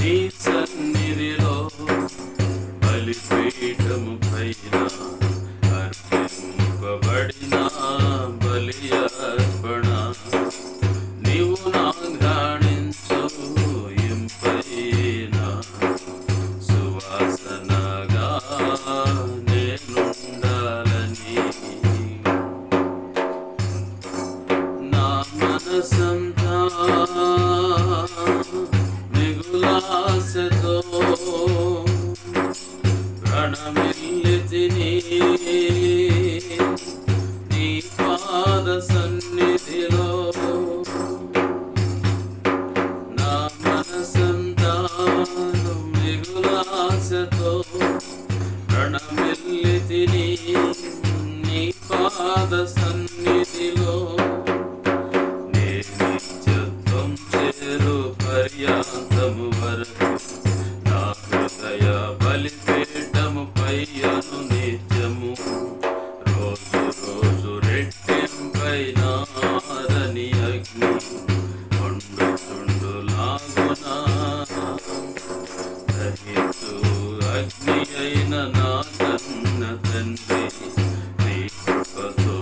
నీ సన్నిధిలో బలిపీఠము పైన అర్పింపబడిన బలి అర్పణ. నీవు నా ఘాణించు ఇంపైన సువాసనగా నేనుండాలని. నా మనసంతా ప్రణమిల్లితిని నీ పాద సన్నిధిలో నా మనసంతా మిగులాసతో ప్రణమిల్లితిని నీ పాద సన్నిధిలో చేరు పర్యాంతము వరకు నా హృదయ బలిపీఠము అగ్ని అయిన నా కన్న తండ్రి నీ కృపతో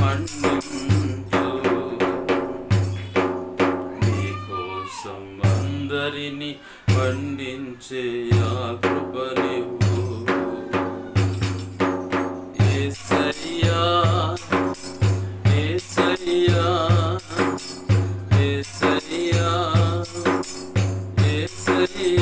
మన్నించు. నీకోసం అందరిని పండించే ఆ కృపనివ్వు. ఏసయ్యా ఏసయ్యా ఏసయ్యా ఏసయ్యా ఏసయ్యా.